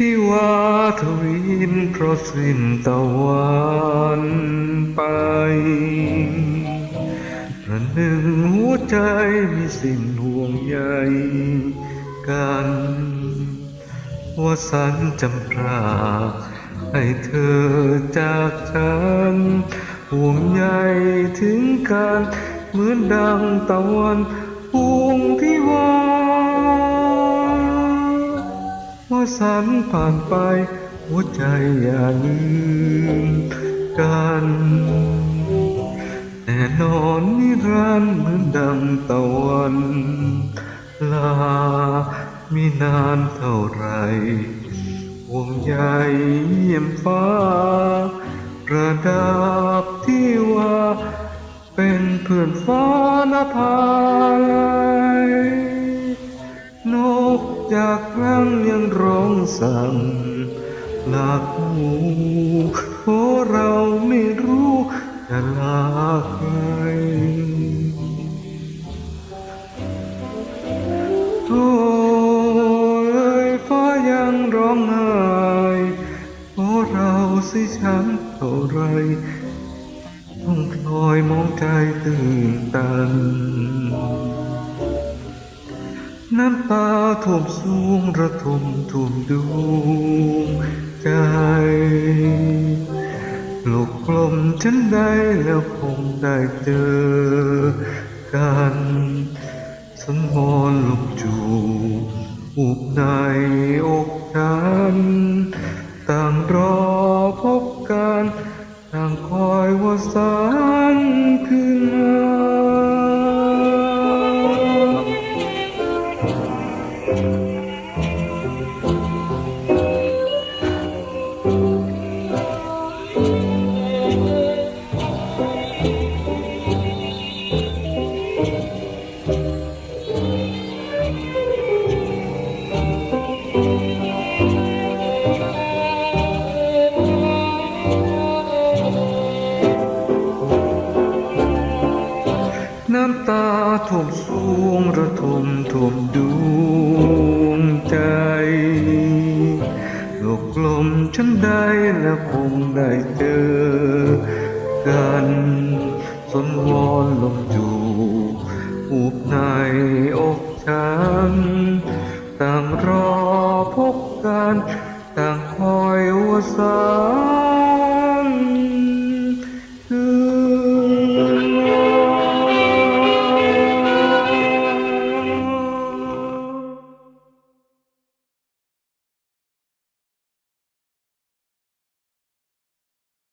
ที่ว่าทวินเพราะสิ้นตะวันไปประหนึ่งหัวใจมีสิ่งห่วงใยกัน ว่าสันจำพรากให้เธอจากฉัน ห่วงใยถึงกัน เหมือนดังตะวันพุ่งที่ว่า ว่าสันผ่านไป หัวใจอย่าลืมกันแน่นอนนิรันดร์เหมือนดังตะวันลามีนานเท่าไรห่วงใยเยี่ยมฟ้าประดับที่ว่า เป็นเพื่อนฟ้านภาลัย จากรังยังร้องสั่งหลากหูเพราะเราไม่รู้จะลาใครโอ้ยฟ้ายังร้องไห้เพราะเราสิช้ำเท่าไรต้องพลอยมองใจตื่นตัน น้ำตาท่วมสูงระทมท่วมดวงใจโลกกลมฉันได้แล้วคงได้เจอกันสังวรลมจูอุบในอกฉันต่างรอพบกัน ต่างคอยว่าสันขึ้นมา ท่วมสูงระทมท่วมดวงใจโลกกลมฉันได้แล้วคงได้เจอกันสนวอนลมจูบอุบในอกฉันต่างรอพบกัน ต่างคอยว่าสา